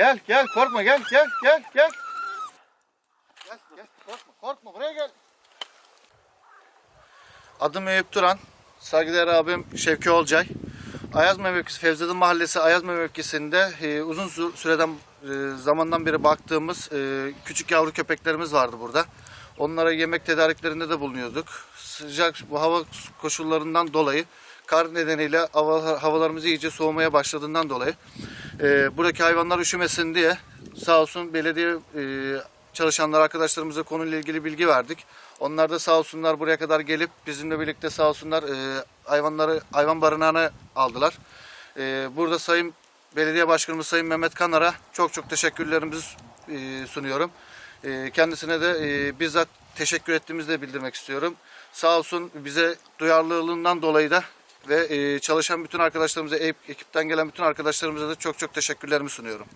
Gel gel korkma gel gel gel gel. Gel gel korkma korkma buraya gel. Adım Eyüp Turan. Saygıdeğer abim Şevki Olcay. Ayazma mevkisi, Fevzadın Mahallesi Ayazma mevkisinde e, uzun sü- süreden e, zamandan beri baktığımız e, küçük yavru köpeklerimiz vardı burada. Onlara yemek tedariklerinde de bulunuyorduk. Sıcak bu hava koşullarından dolayı kar nedeniyle hava, havalarımız iyice soğumaya başladığından dolayı e, buradaki hayvanlar üşümesin diye sağ olsun belediye e, çalışanlar arkadaşlarımıza konuyla ilgili bilgi verdik. Onlar da sağ olsunlar buraya kadar gelip bizimle birlikte sağ olsunlar e, hayvanları hayvan barınağına aldılar. E, burada Sayın Belediye Başkanımız Sayın Mehmet Kanar'a çok çok teşekkürlerimizi e, sunuyorum. E, kendisine de e, bizzat teşekkür ettiğimizi de bildirmek istiyorum. Sağ olsun bize duyarlılığından dolayı da ve e, çalışan bütün arkadaşlarımıza, ekipten gelen bütün arkadaşlarımıza da çok çok teşekkürlerimi sunuyorum.